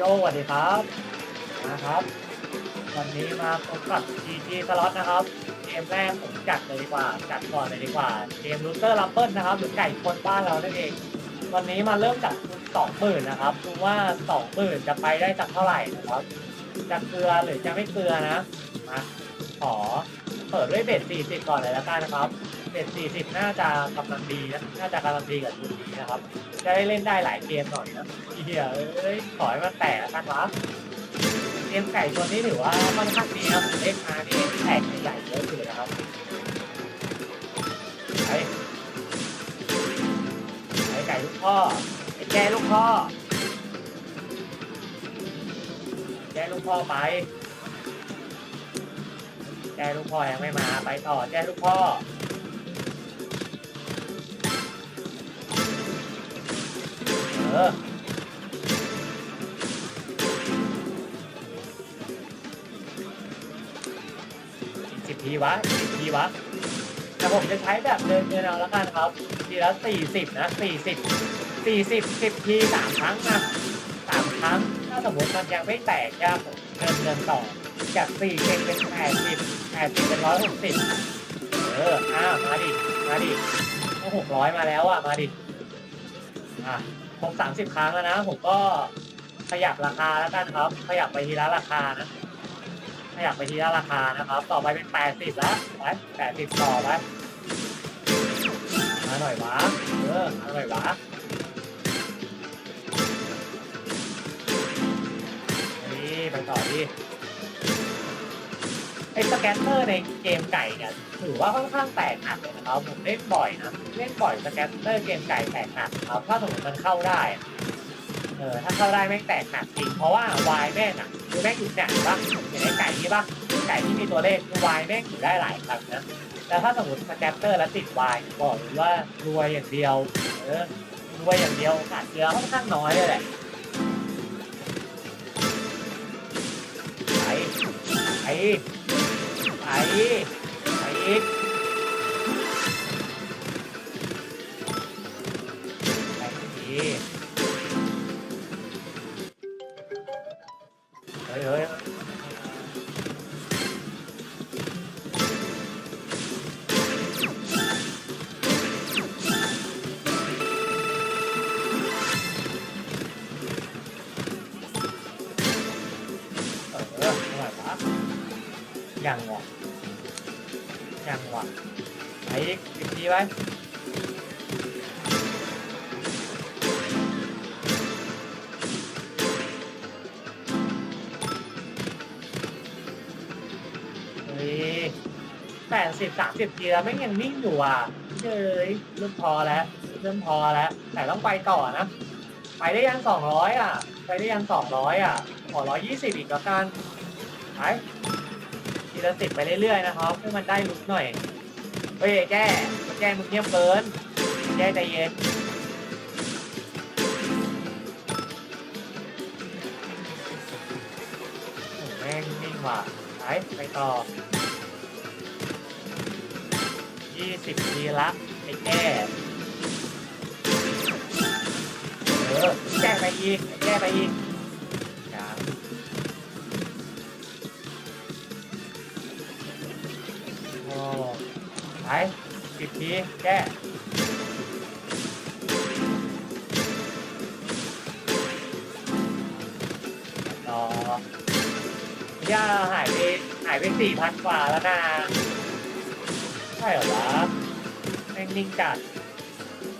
โยสวัสดีครับนะครับ วันนี้มาพบกับ GG สล็อตนะครับ เกมแรกผมจัดเลยดีกว่า จัดก่อนเลยดีกว่า เกมลูเตอร์ลัมเปิลนะครับ หรือไก่คนบ้านเรานั่นเอง วันนี้มาเริ่มจากทุนสองหมื่นนะครับ ดูว่าสองหมื่นจะไปได้จากเท่าไหร่นะครับ จะเกลือหรือจะไม่เกลือนะ มา ขอเปิดด้วยเบ็ดสี่สิบก่อนเลยแล้วกันนะครับเบ็ดสี่สิบน่าจะกำลังดีนะน่าจะกำลังดีกับทุนนี้นะครับ จะได้เล่นได้หลายเกมหน่อยนะเฮียเอ้ยขอให้มันแตกกันวะเกมไก่ตัวนี้ถือว่าค่อนข้างดีนะเล่นมานี่แตกใหญ่เยอะอยู่นะครับไปไปไก่ลูกพ่อไอ้แกลูกพ่อแกลูกพ่อไปแกลูกพ่อยังไม่มาไปต่อแกลูกพ่อ เออสิบทีวะสิบทีวะแต่ผมจะใช้แบบเดินเงินเอาแล้วกันครับทีละสี่สิบนะสี่สิบสี่สิบสิบทีสามครั้งนะสามครั้ง ถ้าสมมติมันยังไม่แตกยากผมเดินเงินต่อ จากสี่สิบเป็นแปดสิบแปดสิบเป็นร้อยหกสิบเอออ้าวมาดิ มาดิก็หกร้อยมาแล้วอะ มาดิ อะ ผมสามสิบครั้งแล้วนะ ผมก็ขยับราคาแล้วกันครับ ขยับไปทีละราคานะ ขยับไปทีละราคานะครับ ต่อไปเป็นแปดสิบแล้วไปแปดสิบต่อไปมาหน่อยวะเออมาหน่อยวะนี่ไปต่อดิไอ้สแกนเนอร์ในเกมไก่เนี่ยถือว่าค่อนข้างแตกหักเลยนะครับผมเล่นบ่อยนะเล่นบ่อยสแกนเนอร์เกมไก่แตกหักครับถ้าสมมติมันเข้าได้เออถ้าเข้าได้แม่งแตกหักจริงเพราะว่าวายแม่งอะคือแม่งอยู่เนี่ยเห็นปะเห็นไอ้ไก่นี่ปะไก่ที่มีตัวเลขคือวายแม่งอยู่ได้หลายครั้งนะแต่ถ้าสมมติสแกนเนอร์แล้วติดวายบอกเลยว่ารวยอย่างเดียวเออรวยอย่างเดียวขาดเกลือค่อนข้างน้อยเลยแหละไปไป ไปไปอีกไปอีก ยังวะยังวะไปอีกอีกทีไว้เฮ้ยแปดสิบสามสิบทีแล้วไม่ยังนิ่งอยู่อะเฮ้ยเริ่มพอแล้วเริ่มพอแล้ว แต่ต้องไปต่อนะ ไปได้ยันสองร้อยอะ ไปได้ยันสองร้อยอะขอร้อยยี่สิบอีกแล้วกันไป ทีละสิบไปเรื่อยๆนะครับให้มันได้ลุกหน่อยเฮ้ยแจ้แจ้มึงเงียบเกินแจ้ใจเย็นแม่งนิ่งว่ะไปไปต่อยี่สิบทีละไอ้แจ้เออแจ้ไปอีกแจ้ไปอีก ไปสิบทีแจ้ต่อย่าหายไปหายไปสี่พันกว่าแล้วนะใช่เหรอวะแม่งนิ่งจัด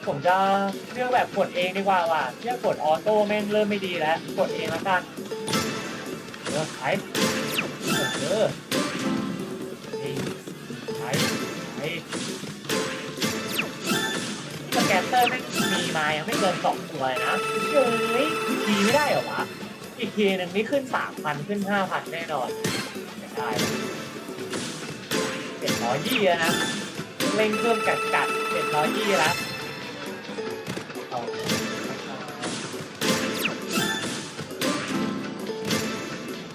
ผมจะเลือกแบบกดเองดีกว่าว่ะเลือกกดออโต้แม่งเริ่มไม่ดีแล้ว กดเองแล้วกันเออไปเออ สแกนเตอร์แม่งมีมายังไม่เกินสองตัวเลยนะเฮ้ยทีไม่ได้เหรอวะ อีกทีหนึ่งนี่ขึ้นสามพันขึ้นห้าพันแน่นอนไม่ได้เจ็ดร้อยยี่แล้วนะเร่งเครื่องจัดจัดเจ็ดร้อยยี่แล้วเอา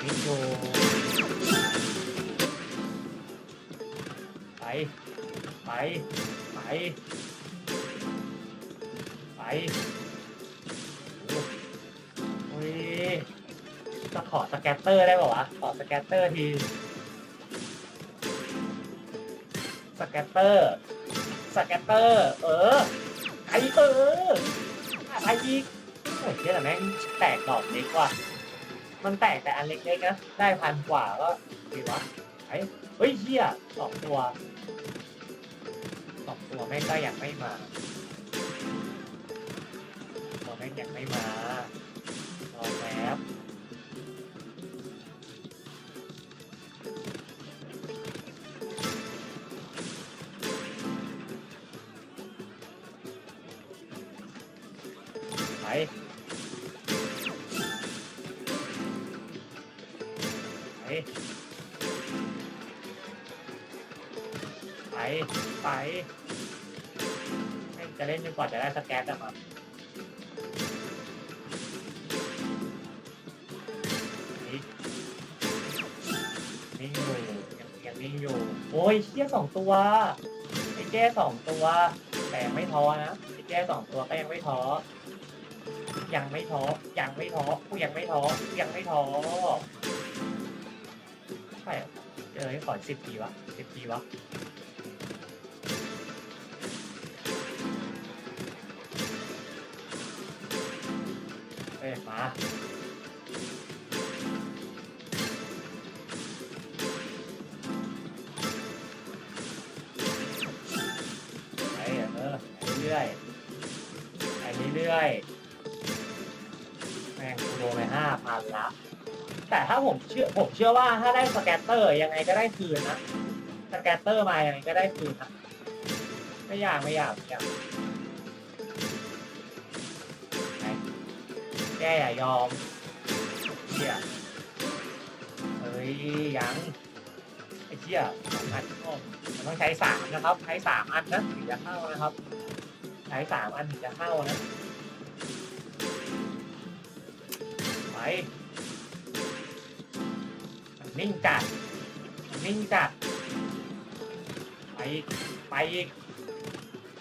วิโยไป ไปไป ไปโอ้ยขอสแกตเตอร์ได้ป่าวะ ขอสแกตเตอร์ที สแกตเตอร์ สแกตเตอร์ เออไอเออไออีกโอ้ยเชี่ยแต่แม่งแตกดอกเล็กว่ะมันแตกแต่อันเล็กๆนะ ได้พันกว่าก็ดีวะไอ้เฮ้ยเฮียสองตัว สองตัวแม่งก็ยังไม่มาตัวแม่งยังไม่มารอแป๊บ จะเล่นจนกว่าจะได้สแกตอะครับนี่นิ่งอยู่ยังยังนิ่งอยู่ โอ้ยเชี่ยสองตัวไอ้แก้สองตัว แต่ยังไม่ท้อนะไอ้แก้สองตัวก็ยังไม่ท้อยังไม่ท้อยังไม่ท้อกูยังไม่ท้อยังไม่ท้อใช่เอเจอให้ขอสิบทีวะสิบทีวะ มาไปเออไปเรื่อยไปเรื่อยแม่งโดนไปห้าพันละแต่ถ้าผมเชื่อผมเชื่อว่าถ้าได้สแกตเตอร์ยังไงก็ได้คืนนะสแกตเตอร์มายังไงก็ได้คืนนะไม่ยากไม่ยากไม่ยาก แกอย่ายอมเชี่ยเฮ้ยยังไอ้เชี่ยสองอันต้องใช้สามนะครับ ใช้สามอันนะถึงจะเข้านะครับ ใช้สามอันถึงจะเข้านะไปนิ่งจัดนิ่งจัดไปอีกไปอีก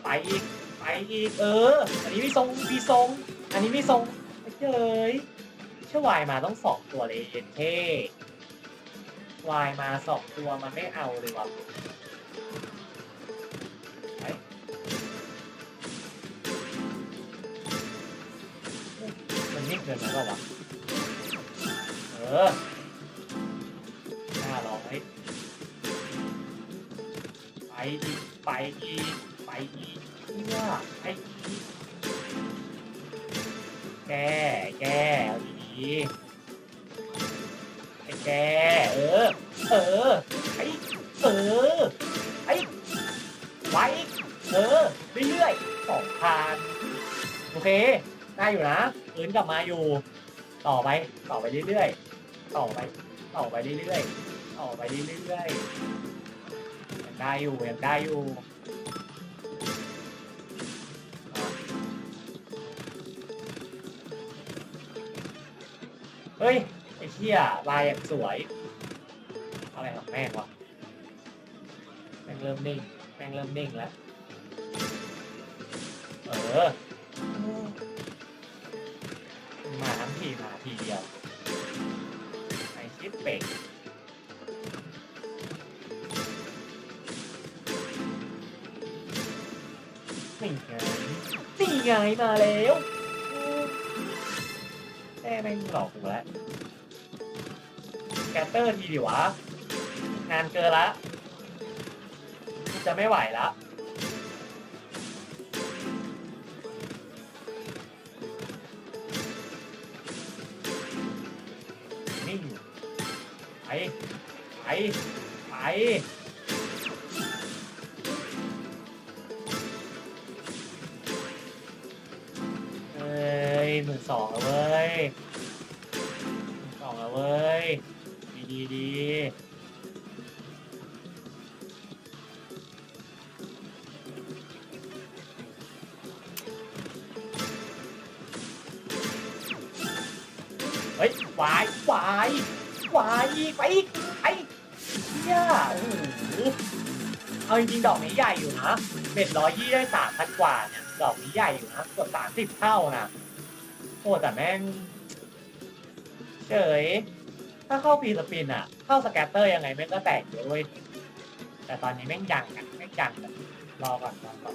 ไปอีกไปอีกเออ อันนี้มีทรงมีทรง อันนี้มีทรง เจยเชื่อวายมาต้องสองตัวเลยเย็นเท่วายมาสองตัวมันไม่เอาเลยว่ะมันนิ่งเกินไปเปล่าวะเออห้าร้อยไปอีกไปอีกไปอีกนี่ว่าไอี เออไอ้เออไอ้ไว้เออเรื่อยๆสองพันโอเค ได้อยู่นะพื้นกลับมาอยู่ ต่อไป ต่อไปเรื่อยๆ ต่อไป ต่อไปเรื่อยๆ ต่อไปเรื่อยๆ ยังได้อยู่ยังได้อยู่เฮ้ยไอ้เชี่ยลายอย่างสวย แม่งวะแม่งเริ่มนิ่งแม่งเริ่มนิ่งแล้ว เออ มาทั้งทีมาทีเดียวไอชิปเป็ดนี่ไงนี่ไงมาแล้วแม่แม่งหลอกกูแล้วแกเตอร์ทีดิวะ งานเกินละจะไม่ไหวละนิ่งไปไปไป เอาจริงๆดอกนี้ใหญ่อยู่นะเบ็ดร้อยยี่ได้สามพันกว่าเนี่ยดอกนี้ใหญ่อยู่นะเกือบสามสิบเท่านะโอ้แต่แม่งเฉยถ้าเข้าปีสปินอะเข้าสแกตเตอร์ยังไงแม่งก็แตกเยอะเว้ยแต่ตอนนี้แม่งยังอะแม่งยังอะรอก่อนรอก่อน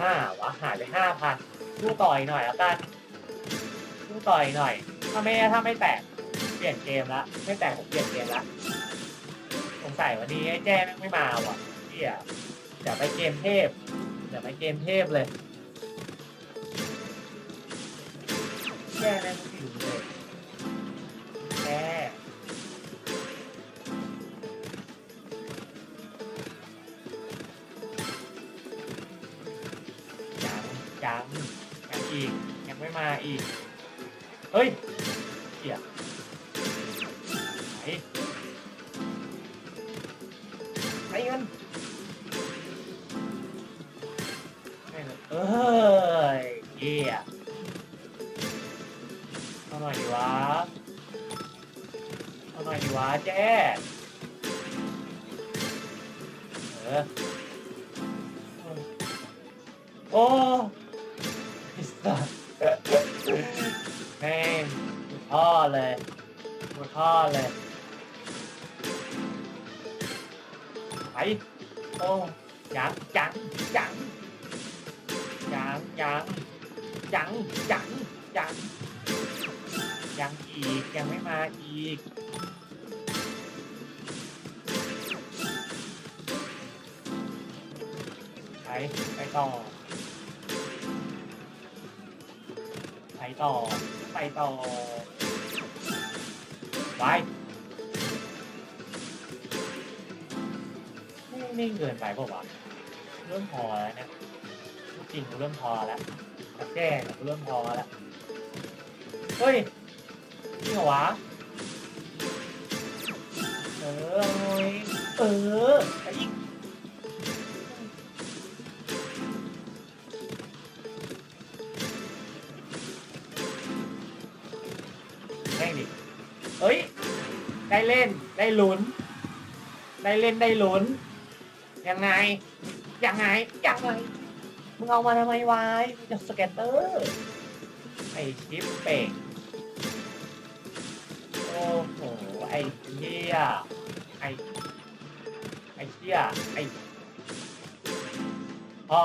ห้าวะหายไปห้าพันสู้ต่อยหน่อยแล้วกันสู้ต่อยหน่อย ถ้าไม่ถ้าไม่แตกเปลี่ยนเกมละไม่แตกผมเปลี่ยนเกมละสงสัยวันนี้ไอ้แจ้งไม่มาว่ะเฮียเดี๋ยวไปเกมเทพเดี๋ยวไปเกมเทพเลยแจ้แม่งไม่อยู่เลยแจ้ มาอีกเฮ้ยเหี้ย ยังยังยังยังยังอีกยังไม่มาอีกไปไปต่อไปต่อไปต่อไปไม่ไม่เกินไปเปล่าวะเริ่มพอแล้วเนี่ย พูดจริงกูเริ่มพอแล้วแต่แก้เนี่ยกูเริ่มพอแล้ว เฮ้ยนี่เหรอวะ เออยเออไอ้แม่งดิเอ้ย ได้เล่น ได้ลุ้น ได้เล่น ได้ลุ้น ยังไง ยังไง ยังไง มึงเอามาทำไมวายจากสแกตเตอร์ไอชิปเป่งโอ้โหไอเหี้ยไอไอเหี้ยไอพอ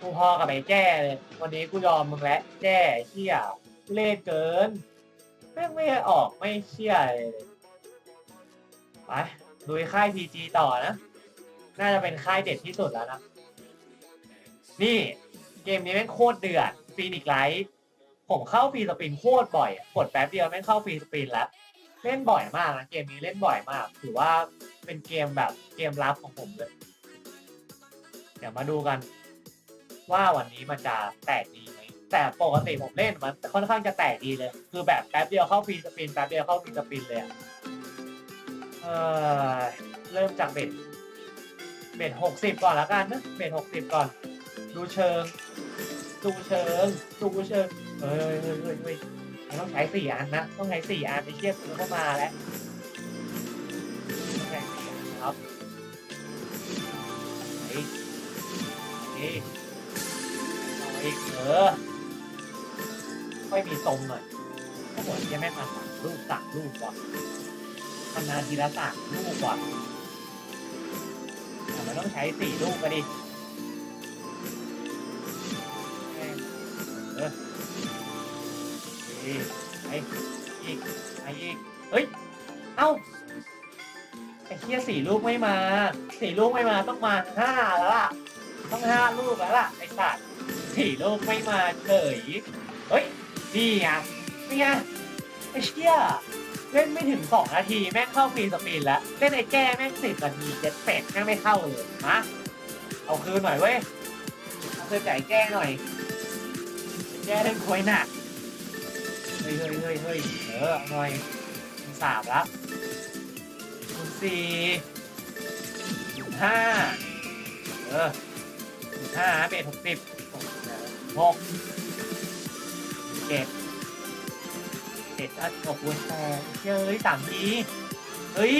กูพอกับไอ้แจ้เลย วันนี้กูยอมมึงแล้วแจ้เหี้ยเล่เกินแม่งไม่ออกไม่เชื่อเลยไปดูค่ายพีจีต่อนะ น่าจะเป็นค่ายเด็ดที่สุดแล้วนะ นี่เกมนี้แม่งโคตรเดือดฟีนิกไลท์ผมเข้าฟรีสปินโคตรบ่อยกดแป๊บเดียวแม่งเข้าฟรีสปินแล้วเล่นบ่อยมากนะเกมนี้เล่นบ่อยมาก ถือว่าเป็นเกมแบบเกมลับของผมเลย เดี๋ยวมาดูกัน ว่าวันนี้มันจะแตกดีไหมแต่ปกติผมเล่นมันค่อนข้างจะแตกดีเลย คือแบบแป๊บเดียวเข้าฟรีสปินแป๊บเดียวเข้าฟรีสปินเลยเออเริ่มจากเบ็ดเบ็ดหกสิบก่อนละกันนะเบ็ดหกสิบก่อน ดูเชิง ดูเชิง ดูเชิง เฮ้ยเฮ้ยเฮ้ยเฮ้ยต้องใช้สี่อันนะ ต้องใช้สี่อันไปเทียบซื้อเข้ามาแล้วต้องใช้สี่อันครับเฮ้ยเฮ้ยเอาอีกเออค่อยมีทรงหน่อยก็เหมือนจะไม่มาสามลูกสามลูกก่อนทำงานทีละสามลูกก่อนอ่มันต้องใช้สี่ลูกก็ดิ ดีไอ้อีกไอ้อีกเฮ้ย เอ้าไอ้เชี่ยสี่ลูกไม่มาสี่ลูกไม่มาต้องมาห้าแล้วล่ะ ต้องห้าลูกแล้วล่ะไอ้สัตว์สี่ลูกไม่มาเฉยเฮ้ยนี่ไงนี่ไงไอ้เชี่ยเล่นไม่ถึงสองนาทีแม่งเข้าฟรีสปีนแล้ว เล่นไอ้แก้แม่งสิบนาทีเจ็ดเป็ดแม่งไม่เข้าเลยฮะเอาคืนหน่อยเว้ยเอาคืนไก่แก้หน่อยแก้เล่นควยหนัก ฮ้ยเฮ้ยเฮ้ยเฮ้ยเออหน่อยคูณสามละคูณสี่คูณห้าเออคูณห้าเบ็ดหกสิบหกเจ็ดเจ็ดอะหกคูณแปดเฮ้ยสามทีเฮ้ย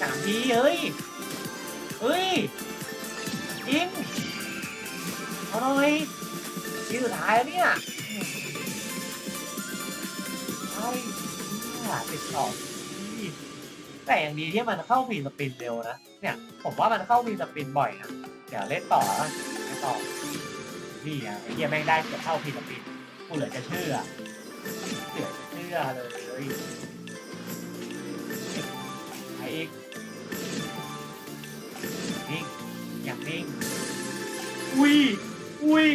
สามทีเฮ้ยเฮ้ยจริงเอาหน่อยทีสุดท้ายแล้วเนี่ย ยติดต่อทีแต่อย่างดีที่มันเข้าฟีสปินเร็วนะ เนี่ย ผมว่ามันเข้าฟีสปินบ่อยนะ เดี๋ยวเล่นต่อแล้วเล่นต่อ นี่อะไอ้เหี้ยแม่งได้เกือบเท่าฟีสปินกูเหลือจะเชื่อเหลือจะเชื่อเลยไอ้อีกนิ่งอย่างนิ่งอุ้ยอุ้ย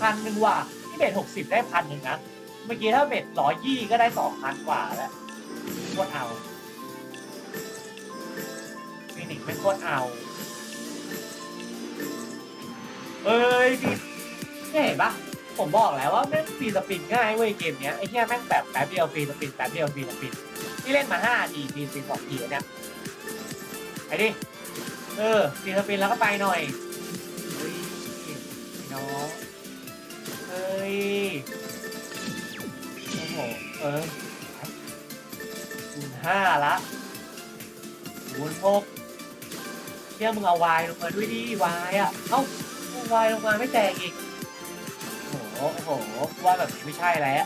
พันหนึ่งว่ะที่เบ็ดหกสิบได้พันหนึ่งนะ เมื่อกี้ถ้าเบ็ดร้อยยี่ก็ได้สองพันกว่าแล้วโคตรเอาฟินิกซ์เป็นโคตรเอา เอ้ยพี่เนี่ยเห็นปะผมบอกแล้วว่าแม่งฟรีสปินง่ายเว้ยเกมเนี้ยไอ้เหี้ยแม่งแบบแป๊บเดียวฟรีสปินแป๊บเดียวฟรีสปินที่เล่นมาห้าทีฟรีสปินสองทีเนี่ยไปดิเออตีสปินแล้วก็ไปหน่อยเฮ้ยน้องเฮ้ย หเออคูณห้าละคูณหกเที่ยมึงเอาวายลงมาด้วยดิวายอะ เอ้าวายลงมาไม่แตกอีกโอ้โหโอ้โหว่าแบบนี้ไม่ใช่แล้ว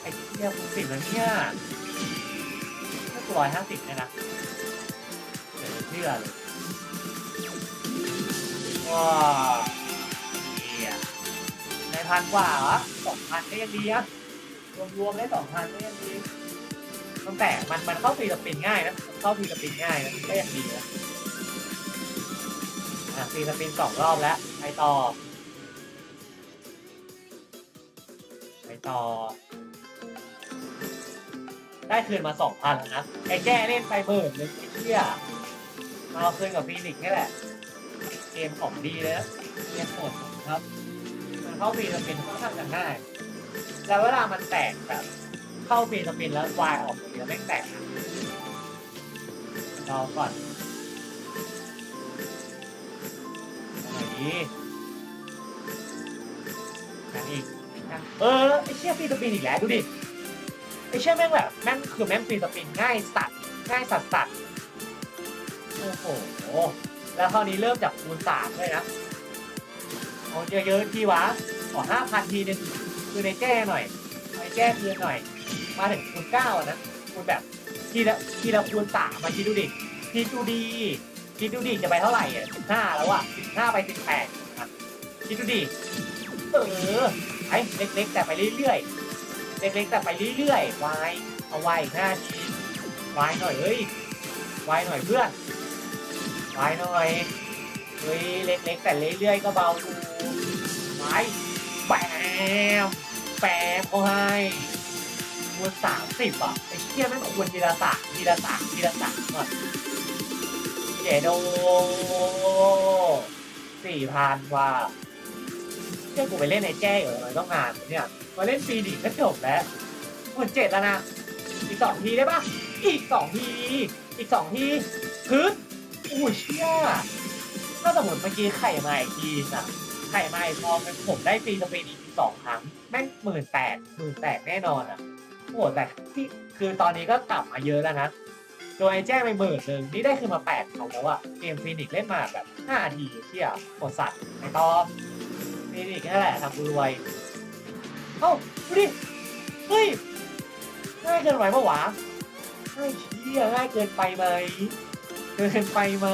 ไอ้เที่ยมึงสิบแล้วเนี่ยแค่ตัวร้อยห้าสิบเนี่ยนะเดี๋ยวเชื่อเลยว้าวเฮียในพันกว่าเหรอสองพันก็ยังดีอะ รวมๆได้สองพันก็ยังดีตั้งแต่มันมันเข้าฟรีสปินง่ายนะเข้าฟรีสปินง่ายนะก็ยังดีนะอะฟรีสปินสองรอบแล้วไปต่อไปต่อ ได้คืนมาสองพันแล้วนะไอ้แก้เล่นไปหมื่นหนึงไอ้เชี่ยมาเอาคืนกับฟีนิกซ์นี่แหละ เกมของดีเลยนะเกมโหดครับ มันเข้าฟรีสปินค่อนข้างจะง่าย แล้วเวลามันแตกแบบ เข้าฟรีสปินแล้ววายออกฟรีแล้วไม่แตกอะรอก่อนอาหน่อยดีกันอีกเออไอเชี่ยฟีสปินอีกแล้วดูดิไอเชี่ยแม่งแบบแม่งคือแม่งฟีสปินง่ายสัตว์ง่ายสัตว์สัตว์โอ้โหแล้วคราวนี้เริ่มจากคูณสามเลยนะเอาเยอะๆทีวะขอห้าพันทีนึง คือในแก้หน่อยในแก้คืนหน่อย มาถึงคูณเก้านะคูณแบบทีละทีละคูณสามมาคิดดูดิคิดดูดีคิดดูดิจะไปเท่าไหร่อะสิบห้าแล้วอะสิบห้าไปสิบแปดคิดดูดิเออไอ้เล็กๆ แต่ไปเรื่อยๆเล็กๆแต่ไปเรื่อยๆวายเอาไว้ห้าทีวายหน่อยเฮ้ยวายหน่อยเพื่อนไปหน่อยเฮ้ยเล็กๆแต่เรื่อยๆก็เบาดูไปแปม แปมเขาให้ควรสามสิบอะไอ้เชี่ยแม่งควรทีละสามทีละสามทีละสามอะเจโดสี่พันว่าเชี่ยกูไปเล่นในแจ้เหรอต้องงานเนี่ยมาเล่นฟรีดีก็จบแล้วหมื่นเจ็ดแล้วนะ อีกสองทีได้ปะอีกสองที อีกสองทีฮึดอุ้ยเชี่ยถ้าสมมติเมื่อกี้ไข่มาอีกทีนะไข่มาอีกพอเป็นผมได้ฟรีสเปนอีก สองครั้งแม่งหมื่นแปดหมื่นแปดแน่นอนอะโอ้โหแต่ที่คือตอนนี้ก็กลับมาเยอะแล้วนะโดยแจ้งไปหมื่นหนึ่งนี่ได้คือมาแปดเขาแล้วอะเกมฟินิกซ์เล่นมาแบบห้าทีเชี่ยกดสัตว์ไอตอมฟินิกซ์นั่นแหละทำกูรวยเอ้าดูดิเฮ้ยง่ายเกินไปปะวะง่ายเชี่ยง่ายเกินไปไหมเกินไปไหม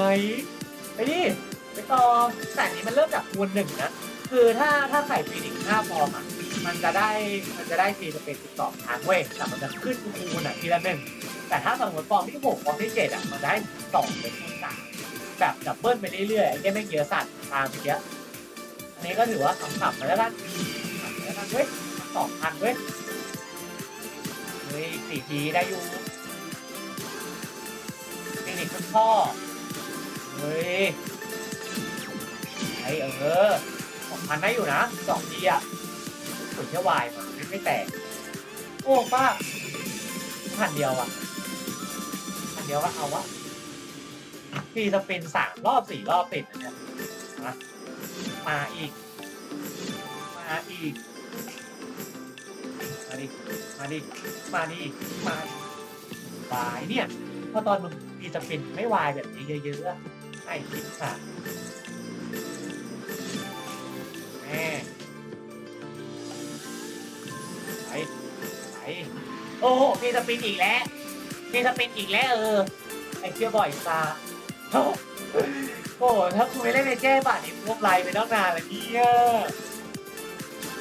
ไปดิไปต่อแต่นี้มันเริ่มจากคูณหนึ่งนะ คือถ้าถ้าใส่ฟีนิกซ์ห้าฟอร์มอะ มันจะได้มันจะได้ฟีสเปนสิบสองครั้งเว้ยแต่มันจะขึ้นคูณอะทีละหนึ่งแต่ถ้าสมมติฟอร์มที่หกฟอร์มที่เจ็ดอะมันได้สองเป็นคูณสามแบบดับเบิลไปเรื่อยๆไอ้เนี้ยไม่เยอะสัตว์ทางเมื่อกี้อันนี้ก็ถือว่าขำๆมาแล้วกันขำๆมาแล้วกันเว้ยสองพันเว้ยเฮ้ยสี่ทีได้อยู่เทคนิคคุณพ่อเฮ้ยไอเออ สองพันได้อยู่นะสองทีอะสุดเชี่วายมาไม่ไม่แตก โอ้ป้าพันเดียวอะพันเดียวก็เอาวะฟีสปินสามรอบสี่รอบติดนะมามาอีก มาอีก มาดิ มาดิ มาดิ มาบายเนี่ยพราะตอนมึงมีสปินไม่วายแบบนี้เยอะๆไอ้คิดค่ะ ไปไปโอ้โหมีสปินอีกแล้วมีสปินอีกแล้วเออไอ้เชี่ยบ่อยซาโอ้โหถ้าคุณไม่เล่นในแก้ป่ะนี่พวกไลน์ไปตั้งนานแล้วเนี่ย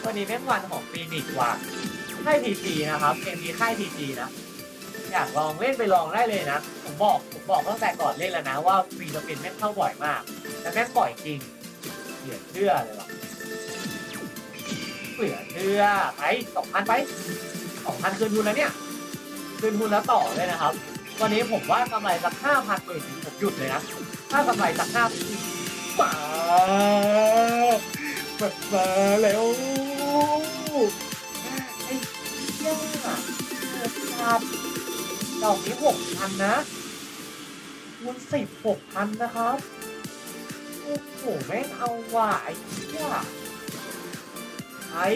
วันนี้แม่งวันของฟีนิกว่ะค่ายพีจีนะครับเกมนี้ค่ายพีจีนะอยากลองเล่นไปลองได้เลยนะ ผมบอกผมบอกตั้งแต่ก่อนเล่นแล้วนะว่าฟรีสปินแม่งเข้าบ่อยมาก แต่แม่งปล่อยจริงเหลือเชื่อเลยว่ะ เหลือเชื่อไปสองพันไปสองพันคืนทุนแล้วเนี่ยคืนทุนแล้วต่อเลยนะครับ วันนี้ผมว่ากำไรสักห้าพันหมื่นผมหยุดเลยนะถ้ากำไรสักห้ามาแบบมาแล้วไอ้เหี้ยเกิดขาดดอกนี้หกพันนะคูณสิบหกพันนะครับ โอ้โหแม่งเอาว่ะไอ้เหี้ ยไอ้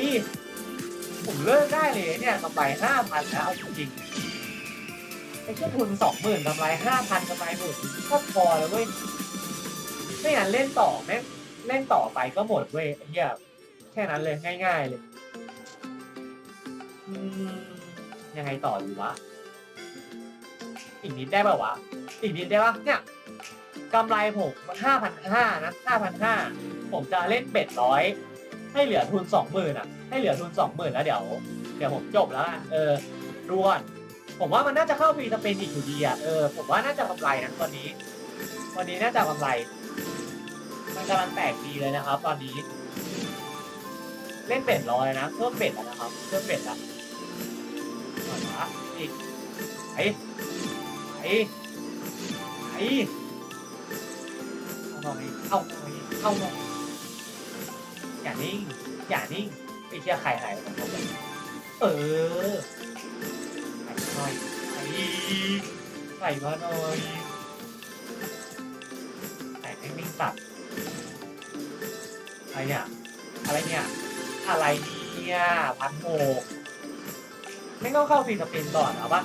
ผมเลิกได้เลยเนี่ยกำไรห้าพันแล้วเอาจริงๆไอ้แค่ทุนสองหมื่นกำไรห้าพันกำไรหมื่นก็พอแล้วเว้ยไม่งั้นเล่นต่อแม่เล่นต่อไปก็หมดเว้ยเหี้ยแค่นั้นเลยง่าย ๆ เลยยังไงต่อดีวะอีกนิดได้ป่าวะอีกนิดได้ปะเนี่ยกำไรผมห้าพันห้านะห้าพันห้าผมจะเล่นเบ็ดร้อย ให้เหลือทุนสองหมื่นอะ ให้เหลือทุนสองหมื่นแล้วเดี๋ยว เดี๋ยวผมจบแล้วเออรวน ผมว่ามันน่าจะเข้าฟรีสเปนอีกอยู่ดีอะ เออ ผมว่าน่าจะกำไรนะตอนนี้ วันนี้น่าจะกำไร มันกำลังแตกดีเลยนะครับ ตอนนี้ เล่นเป็ดร้อยนะ เพิ่มเป็ดแล้วนะครับ เพิ่มเป็ดแล้วหน่อยวะอีกไอ้ไอ้ไอ้เอาหน่อยเอาหน่อยเอาหน่อย อย่านิ่ง อย่านิ่งไอ้เชี่ยไข่ไข่ของเขาไปเออใส่หน่อยใส่ใส่มาหน่อยใส่ให้นิ่งตัดอะไรเนี่ยอะไรเนี่ยอะไรเนี่ยพันโหกไม่ต้องเข้าฟรีสปินก่อนเอาปะ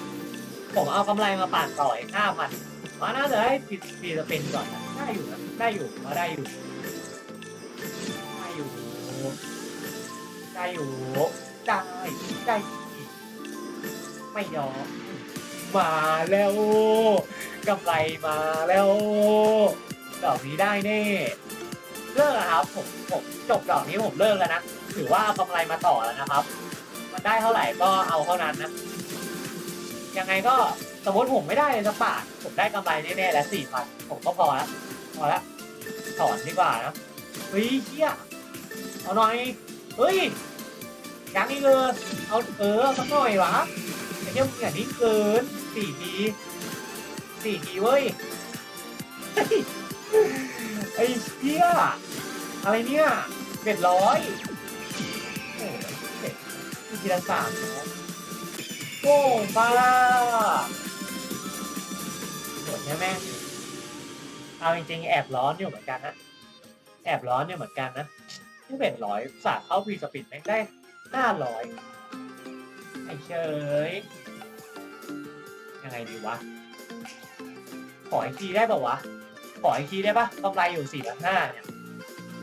ผมเอากำไรมาปั่นต่ออีกห้าพันมาน่าจะให้ฟรีฟรีสปินก่อนนะได้อยู่นะได้อยู่มาได้อยู่ ได้อยู่ได้ได้อีกไม่ยอมมาแล้วกำไรมาแล้วดอกนี้ได้แน่เลิกแล้วครับผมผมจบดอกนี้ผมเลิกแล้วนะถือว่าเอากำไรมาต่อแล้วนะครับ มันได้เท่าไหร่ก็เอาเท่านั้นนะยังไงก็สมมติผมไม่ได้เลยสักบาทผมได้กำไรแน่ๆแล้วสี่พันผมก็พอแล้วพอแล้วถอนดีกว่านะเฮ้ยเฮียเอาหน่อย เฮ้ยยังอีกเลยเอาเออสักหน่อยวะไอ้เจ้ามึงอย่างนี้เกินสี่ทีสี่ทีเว้ยเฮ้ยไอ้เหี้ยอะไรเนี่ยเจ็ดร้อยโอ้เจ็ดทีละสามนะโอ้บ้าหมดใช่ไหมเอาจริงๆแอบร้อนอยู่เหมือนกันนะแอบร้อนอยู่เหมือนกันนะ ที่เป็นร้อยสาเข้าพรีสปิดแม่งได้ห้าร้อยไอ้เชยยังไงดีวะ ขออีกทีได้ป่าวะ ขออีกทีได้ปะกำไรอยู่สี่พันห้าเนี่ย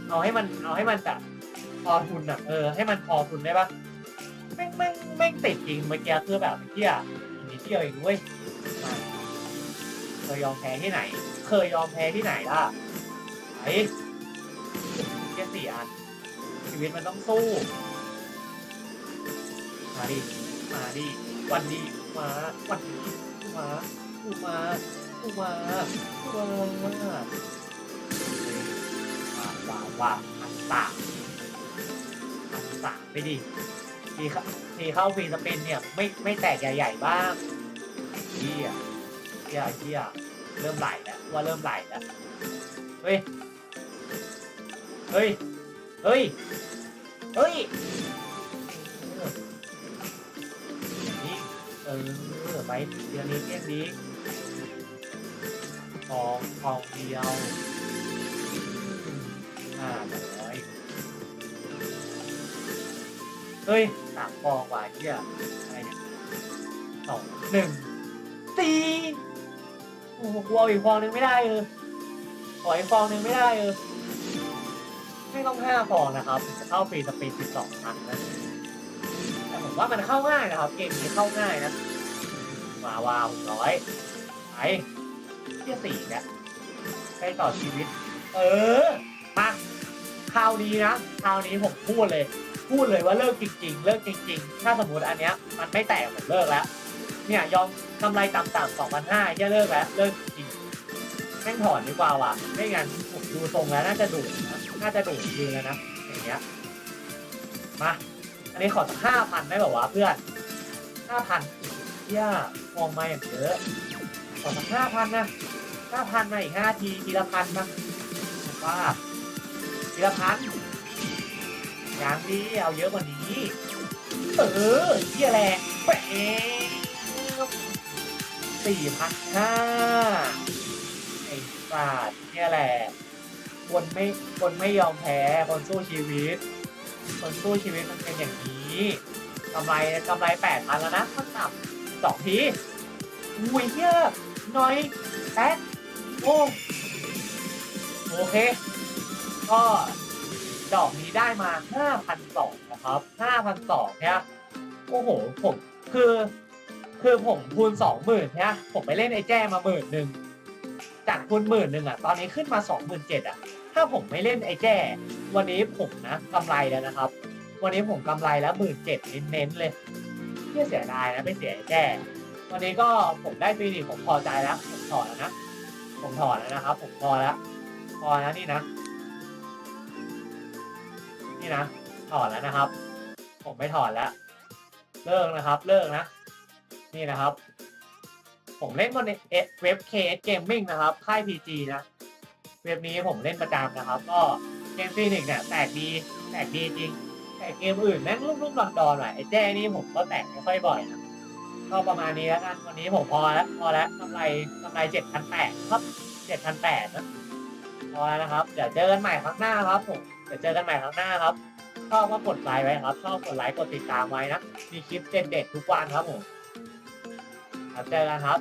เอาให้มันเอาให้มันแบบพอทุนอะ เออ ให้มันพอทุนได้ปะแม่งแม่งแม่งติดจริงเมื่อกี้คือแบบเที่ยอีกนิดเดียวเองเว้ยเคยยอมแพ้ที่ไหน เคยยอมแพ้ที่ไหนล่ะไอ้แค่สี่อัน ชีวิตมันต้องสู้มาดิมาดิวันนี้มาวันนี้มากูมากูมากูมาว้าวว้าวว้าอันสามอันสามไปดิทีเข้าทีเข้าฟีสเปนเนี่ยไม่ไม่แตกใหญ่ๆบ้างเฮียเฮียเฮียเริ่มไหลแล้วว่าเริ่มไหลแล้วเฮ้ยเฮ้ย เฮ้ย เฮ้ย นี่เออไปเดือนนี้เที่ยงนี้ทองทองเดียวห้าร้อยเฮ้ยสามฟองว่ะเที่ยอะไรเนี่ยสองหนึ่งสี่โอ้โหกลัวอีกฟองหนึ่งไม่ได้เออขออีกฟองหนึ่งไม่ได้เออ ไม่ต้องห้าฟองนะครับจะเข้าฟรีสปีดสิบสองครั้งนะแต่ผมว่ามันเข้าง่ายนะครับ เกมนี้เข้าง่ายนะมาวาวร้อยไปเที่ยสี่เนี่ยใช้ต่อชีวิต เออมาคราวนี้นะคราวนี้ผมพูดเลย พูดเลยว่าเลิกจริงๆ เลิกจริงๆ ถ้าสมมติอันเนี้ย มันไม่แตกผมเลิกแล้ว เนี่ยยอมกำไรต่ำๆสองพันห้าแค่เลิกแล้ว เลิกจริงแม่งถอนดีกว่าว่ะ ไม่งั้นผมดูทรงแล้วน่าจะดูดนะ น่าจะดูดจริงแล้วนะอย่างเงี้ยมา อันนี้ขอสักห้าพันได้แบบว่าเพื่อนห้าพันเที่ยมองมาอย่างเยอะขอสักห้าพันนะห้าพันมาอีกห้าทีทีละพันมาว่าทีละพันอย่างดีเอาเยอะกว่านี้ เออเที่ยแรงแปะสี่พันห้าไอ้ศาสตร์เนี่ยแหละ คนไม่คนไม่ยอมแพ้คนสู้ชีวิต คนสู้ชีวิตมันเป็นอย่างนี้กำไรกำไรแปดพันแล้วนะขั้นต่ำสองทีอุ้ยเฮียน้อยแป๊ดโอ้โอเค ก็ดอกนี้ได้มาห้าพันสองนะครับห้าพันสองเนี่ยโอ้โหผมคือคือผมคูณสองหมื่นเนี่ยผมไปเล่นไอ้แจ้มาหมื่นหนึ่งจากคูณหมื่นหนึ่งอะ ตอนนี้ขึ้นมาสองหมื่นเจ็ดอะ ถ้าผมไม่เล่นไอ้แจ้ วันนี้ผมนะกำไรแล้วนะครับ วันนี้ผมกำไรแล้วหมื่นเจ็ดเน้นๆเลยเที่ยเสียดายนะไม่เสียไอ้แจ้ วันนี้ก็ผมได้ฟรีดิผมพอใจแล้วผมถอนแล้วนะผมถอนแล้วนะครับ ผมพอแล้วพอแล้วนี่นะ นี่นะถอนแล้วนะครับ ผมไม่ถอนแล้ว เลิกนะครับ เลิกนะ นี่นะครับ ผมเล่นบนเว็บเคสเกมมิ่งนะครับค่าย PG นะ เว็บนี้ผมเล่นประจำนะครับ ก็เกมฟีนิกซ์เนี่ยแตกดีแตกดีจริง แต่เกมอื่นแม่งรุ่มรุ่มดอนดอนๆว่ะไอ้แจ้นี่ผมก็แตกไม่ค่อยบ่อยนะก็ประมาณนี้แล้วกันวันนี้ผมพอแล้วพอแล้วกำไรกำไรเจ็ดพันแปดครับเจ็ดพันแปดนะพอแล้วนะครับ เดี๋ยวเจอกันใหม่ครั้งหน้าครับผมเดี๋ยวเจอกันใหม่ครั้งหน้าครับชอบก็กดไลค์ไว้ครับชอบกดไลค์กดติดตามไว้นะมีคลิปเด็ดๆทุกวันครับผมเจอกันครับ